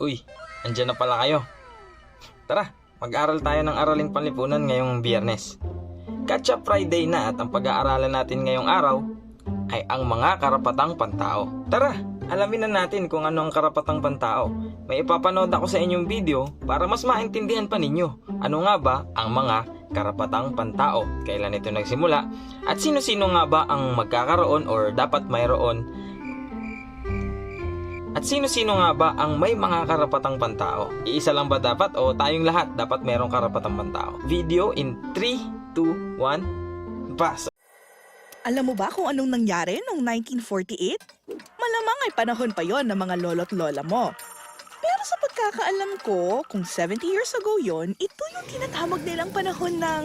Uy, andyan na pala kayo. Tara, mag-aral tayo ng araling panlipunan ngayong biyernes. Up Friday na at ang pag-aaralan natin ngayong araw ay ang mga karapatang pantao. Tara, alamin na natin kung ano ang karapatang pantao. May ipapanood ako sa inyong video para mas maintindihan pa ninyo ano nga ba ang mga karapatang pantao, kailan ito nagsimula, at sino-sino nga ba ang magkakaroon or dapat mayroon at sino-sino nga ba ang may mga karapatang pantao? Iisa lang ba dapat o tayong lahat dapat mayroong karapatang pantao? Video in 3, 2, 1, pass! Alam mo ba kung anong nangyari noong 1948? Malamang ay panahon pa yon ng mga lolo't lola mo. Pero sa pagkakaalam ko, kung 70 years ago yon, ito yung tinatawag nilang panahon ng...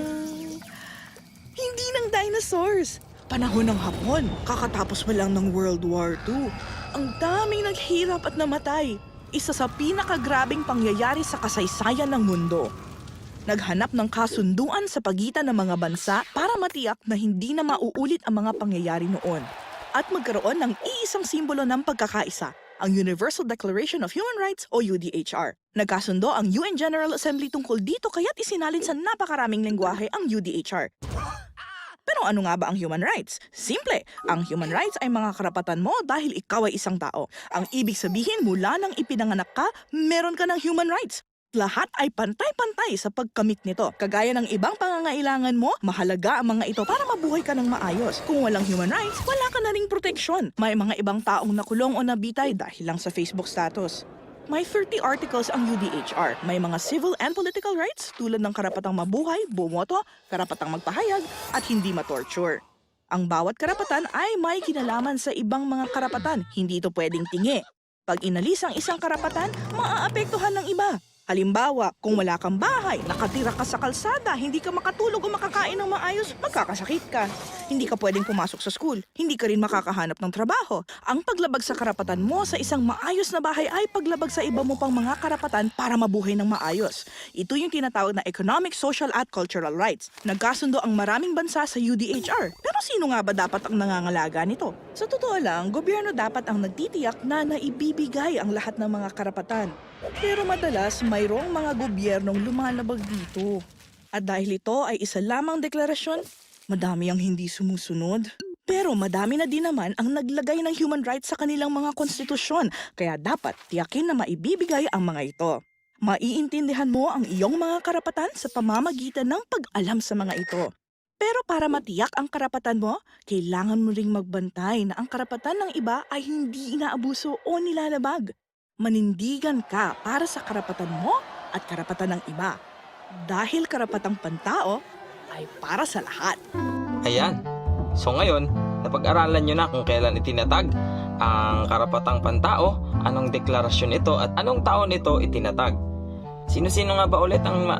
Hindi ng dinosaurs. Panahon ng Hapon, kakatapos mo lang ng World War II. Ang daming naghirap at namatay. Isa sa pinakagrabing pangyayari sa kasaysayan ng mundo. Naghanap ng kasunduan sa pagitan ng mga bansa para matiyak na hindi na mauulit ang mga pangyayari noon. At magkaroon ng iisang simbolo ng pagkakaisa, ang Universal Declaration of Human Rights o UDHR. Nagkasundo ang UN General Assembly tungkol dito kaya't isinalin sa napakaraming lengguwahe ang UDHR. Ano nga ba ang human rights? Simple, ang human rights ay mga karapatan mo dahil ikaw ay isang tao. Ang ibig sabihin mula nang ipinanganak ka, meron ka ng human rights. Lahat ay pantay-pantay sa pagkamit nito. Kagaya ng ibang pangangailangan mo, mahalaga ang mga ito para mabuhay ka ng maayos. Kung walang human rights, wala ka na ring proteksyon. May mga ibang taong nakulong o nabitay dahil lang sa Facebook status. May 30 articles ang UDHR. May mga civil and political rights tulad ng karapatang mabuhay, bumoto, karapatang magpahayag, at hindi matorture. Ang bawat karapatan ay may kinalaman sa ibang mga karapatan. Hindi ito pwedeng tingi. Pag inalis ang isang karapatan, maaapektuhan ng iba. Halimbawa, kung wala kang bahay, nakatira ka sa kalsada, hindi ka makatulog o makakain ng maayos, magkakasakit ka. Hindi ka pwedeng pumasok sa school, hindi ka rin makakahanap ng trabaho. Ang paglabag sa karapatan mo sa isang maayos na bahay ay paglabag sa iba mo pang mga karapatan para mabuhay ng maayos. Ito yung tinatawag na economic, social at cultural rights. Nagkasundo ang maraming bansa sa UDHR. Pero sino nga ba dapat ang nangangalaga nito? Sa totoo lang, gobyerno dapat ang nagtitiyak na naibibigay ang lahat ng mga karapatan. Pero madalas mayroong mga gobyernong lumalabag dito. At dahil ito ay isa lamang deklarasyon, madami ang hindi sumusunod. Pero madami na din naman ang naglagay ng human rights sa kanilang mga konstitusyon, kaya dapat tiyakin na maibibigay ang mga ito. Maiintindihan mo ang iyong mga karapatan sa pamamagitan ng pag-alam sa mga ito. Pero para matiyak ang karapatan mo, kailangan mo ring magbantay na ang karapatan ng iba ay hindi inaabuso o nilalabag. Manindigan ka para sa karapatan mo at karapatan ng iba. Dahil karapatang pantao ay para sa lahat. Ayan. So ngayon, napag-aralan nyo na kung kailan itinatag ang karapatang pantao, anong deklarasyon ito at anong taon ito itinatag. Sino-sino nga ba ulit ang ma...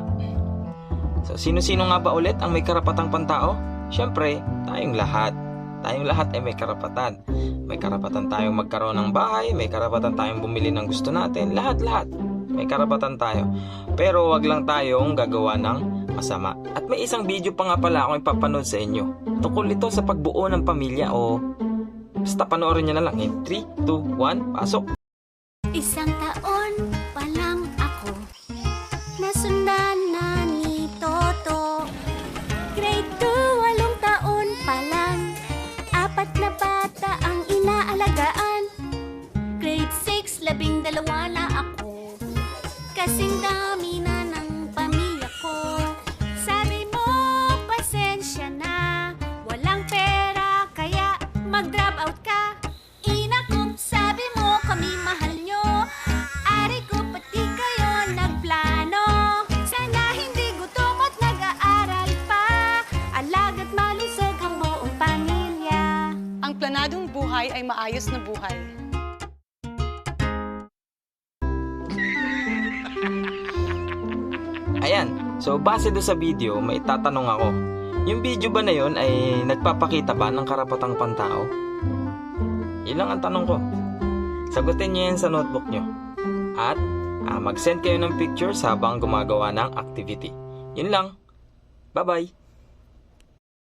So, sino-sino nga ba ulit ang may karapatang pantao? Siyempre, tayong lahat. Tayong lahat ay may karapatan. May karapatan tayong magkaroon ng bahay, may karapatan tayong bumili ng gusto natin, lahat-lahat. May karapatan tayo. Pero wag lang tayong gagawa ng masama. At may isang video pa nga pala akong ipapanood sa inyo. Tungkol ito sa pagbuo ng pamilya o basta panoorin nyo na lang. In 3, 2, 1, pasok! Labing dalawa na ako. Kasing dami na ng pamilya ko. Sabi mo, pasensya na. Walang pera, kaya mag-drop out ka. Inakup, sabi mo kami mahal nyo. Ari ko pati kayo nagplano. Sana hindi gutom at nag-aaral pa. Alaga't malusog ang buong pamilya. Ang planadong buhay ay maayos na buhay. So, base do sa video, may tatanong ako. Yung video ba na yun ay nagpapakita ba ng karapatang pantao? Yun lang ang tanong ko. Sagutin niyo yan sa notebook nyo. At ah, mag-send kayo ng pictures habang gumagawa ng activity. Yun lang. Bye-bye!